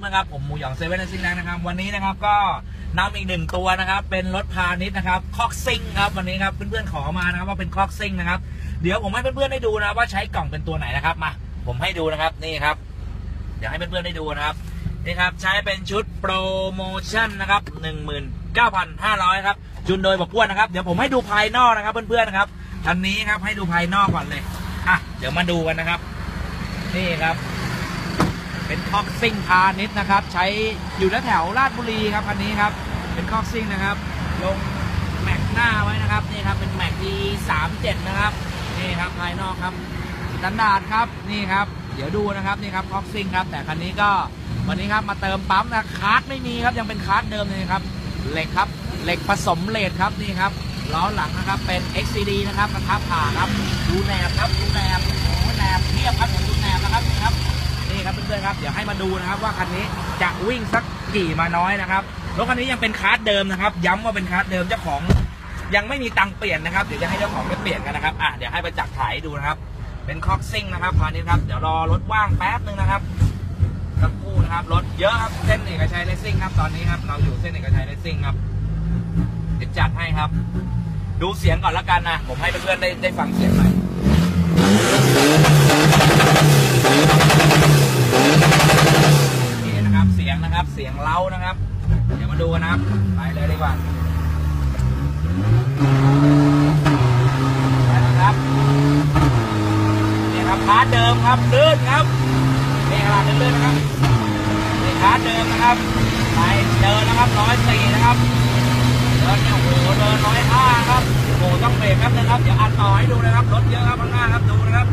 เพื่อนๆครับผมหมูหยองเซเว่นซิงนะครับวันนี้นะครับก็นำอีกหนึ่งตัวนะครับ เป็นรถพาณิชย์นะครับคอกซิงครับวันนี้ครับเพื่อนๆขอมานะครับว่าเป็นคอกซิงนะครับเดี๋ยวผมให้เพื่อนๆได้ดูนะว่าใช้กล่องเป็นตัวไหนนะครับมาผมให้ดูนะครับนี่ครับ เดี๋ยวให้เพื่อนๆได้ดูนะครับนี่ครับใช้เป็นชุดโปรโมชั่นนะครับ19,500ครับจุนโดยบอกอ้วนนะครับเดี๋ยวผมให้ดูภายนอกนะครับเพื่อนๆนะครับอันนี้ครับให้ดูภายนอกก่อนเลยอะเดี๋ยวมาดูกันนะครับ นี่ครับ เป็นคอกซิ่งพาณิชย์นะครับ ใช้อยู่แถวๆลาดบุรีครับคันนี้ครับ เป็นคอกซิ่งนะครับ ลงแม็กหน้าไว้นะครับนี่ครับเป็นแม็กดีสามเจ็ดนะครับนี่ครับภายนอกครับสแตนดาร์ดครับนี่ครับ เดี๋ยวดูนะครับนี่ครับคอกซิ่งครับแต่คันนี้ก็วันนี้ครับมาเติมปั๊มนะคาร์ดไม่มีครับยังเป็นคาร์ดเดิมเลยครับเหล็กครับเหล็กผสมเลดครับนี่ครับล้อหลังนะครับเป็น XCD นะครับกระทะผ่าครับ ดูแหนบครับดูแหนบโอ้แหนบเทียบครับผมดู มาดูนะครับ ว่าคันนี้จะวิ่งสักกี่มาน้อยนะครับรถคันนี้ยังเป็นคาร์ดเดิมนะครับ ย้ำว่าเป็นคาร์ดเดิมเจ้าของยังไม่มีตังเปลี่ยนนะครับเดี๋ยวจะให้เจ้าของไปเปลี่ยนกันนะครับอะเดี๋ยวให้ประจักษ์ถ่ายดูนะครับ เป็นคอกซิ่งนะครับคันนี้ครับเดี๋ยวรอรถว่างแป๊บนึงนะครับสักครู่นะครับรถเยอะครับเส้นเอกชัยเลสซิ่งครับตอนนี้ครับเราอยู่เส้นเอกชัยเลสซิ่งครับเดี๋ยวจัดให้ครับ ดูเสียงก่อนละกันนะผมให้เพื่อนๆได้ได้ฟังเสียงหน่อย มาดูกันนะครับ ไปเลยดีกว่าไปนะครับนี่ครับคาร์ดเดิมครับลื่นครับนี่ขนาดลื่นๆนะครับนี่คาร์ดเดิมนะครับไปเดินนะครับร้อยสี่นะครับเดินเนี่ยโอ้โหเดินร้อยห้าครับโอ้โหต้องเบรกครับนะครับเดี๋ยวอัดต่อให้ดูนะครับรถเยอะครับข้างหน้าครับดูนะครับ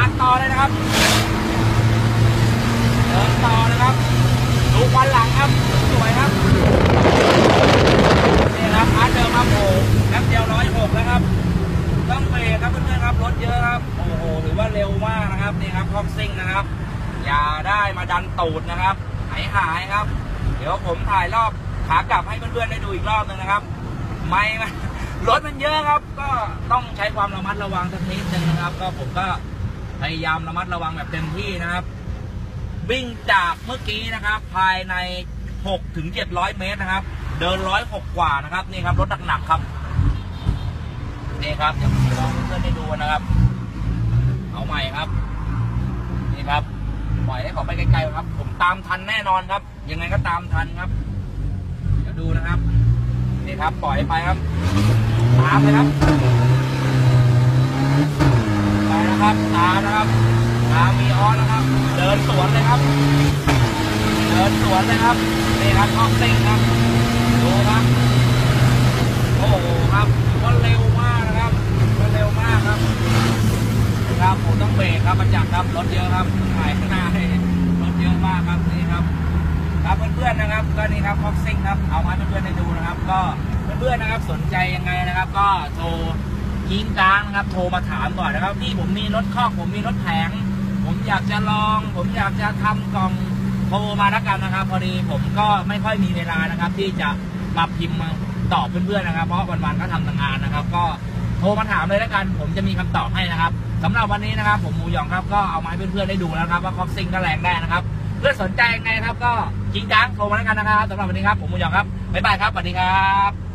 อัดต่อเลยนะครับ เดินต่อนะครับ ดูควันหลังครับ สวยครับ นี่ครับพาร์ทเดิมครับโอ้โหแป๊บเดียวร้อยหกแล้วครับ ต้องเบรกครับเพื่อนๆครับ รถเยอะครับ โอ้โห ถือว่าเร็วมาก นะครับนี่ครับคอกซิ่งนะครับ อย่าได้มาดันตูดนะครับ หายหายครับ เดี๋ยวผมถ่ายรอบขากลับให้เพื่อนๆได้ดูอีกรอบหนึงนะครับ ไม่รถมันเยอะครับ ก็ต้องใช้ความระมัดระวังสักนิดนึงนะครับ ก็ผมก็พยายามระมัดระวังแบบเต็มที่นะครับ วิ่งจากเมื่อกี้นะครับ ภายใน 6 ถึง 700 เมตรนะครับ เดิน106กว่านะครับ นี่ครับ รถหนักๆครับนี่ครับเดี๋ยวผมลองให้เพื่อนๆได้ดูนะครับ เอาใหม่ครับ ครับ ปล่อยให้เขาไปไกลๆครับ ผมตามทันแน่นอนครับ ยังไงก็ตามทันครับเดี๋ยวดูนะครับนี่ครับ ปล่อยไปครับ ตามเลยครับไปนะครับ ตามนะครับตามมีออนนะครับ เดินสวนเลยครับ เดินสวนเลยครับนี่ครับท็อปซิงครับดูครับโอ้โหครับถือว่าเร็วมากนะครับถือว่าเร็วมากครับครับผมต้องเบรกครับประจักษ์ครับรถเยอะครับ เพื่อนๆนะครับ ก็นี่ครับท็อปซิงครับ เอามาให้เพื่อนๆได้ดูนะครับ ก็เพื่อนๆนะครับสนใจยังไงนะครับ ก็โทรยิงกลางนะครับ โทรมาถามก่อนนะครับพี่ผมมีรถคอกผมมีรถแผง ผมอยากจะลอง ผมอยากจะทำกล่องโทรมาแล้วกันนะครับ พอดีผมก็ไม่ค่อยมีเวลานะครับ ที่จะมาพิมพ์มาตอบเพื่อนๆนะครับ เพราะวันๆก็ทำงานนะครับ ก็โทรมาถามเลยแล้วกัน ผมจะมีคำตอบให้นะครับสำหรับวันนี้นะครับ ผมมูหยองครับก็เอามาให้เพื่อนๆได้ดูแล้วครับว่าคอกซิ่งก็แรงได้นะครับ เพื่อนสนใจยังไงครับ ก็จริงจังโทรมาแล้วกันนะครับสำหรับวันนี้ครับ ผมมูหยองครับบ๊ายบายครับสวัสดีครับ